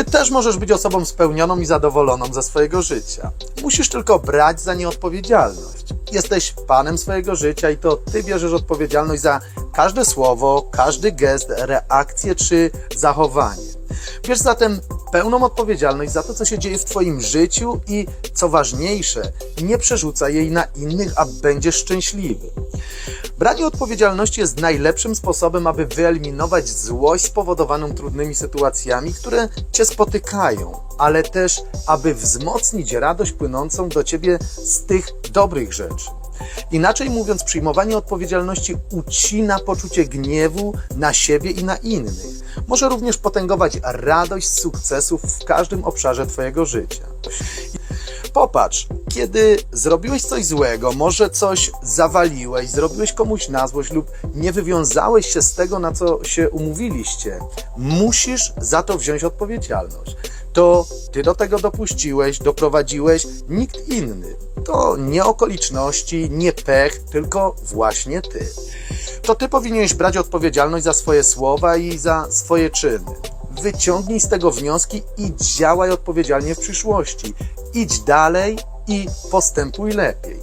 Ty też możesz być osobą spełnioną i zadowoloną ze swojego życia. Musisz tylko brać za nie odpowiedzialność. Jesteś panem swojego życia i to ty bierzesz odpowiedzialność za każde słowo, każdy gest, reakcję czy zachowanie. Bierz zatem pełną odpowiedzialność za to, co się dzieje w Twoim życiu i co ważniejsze, nie przerzucaj jej na innych, a będziesz szczęśliwy. Branie odpowiedzialności jest najlepszym sposobem, aby wyeliminować złość spowodowaną trudnymi sytuacjami, które cię spotykają, ale też aby wzmocnić radość płynącą do ciebie z tych dobrych rzeczy. Inaczej mówiąc, przyjmowanie odpowiedzialności ucina poczucie gniewu na siebie i na innych. Może również potęgować radość z sukcesów w każdym obszarze Twojego życia. Popatrz, kiedy zrobiłeś coś złego, może coś zawaliłeś, zrobiłeś komuś na złość lub nie wywiązałeś się z tego, na co się umówiliście, musisz za to wziąć odpowiedzialność. To ty do tego dopuściłeś, doprowadziłeś, nikt inny. To nie okoliczności, nie pech, tylko właśnie ty. To ty powinieneś brać odpowiedzialność za swoje słowa i za swoje czyny. Wyciągnij z tego wnioski i działaj odpowiedzialnie w przyszłości. Idź dalej i postępuj lepiej.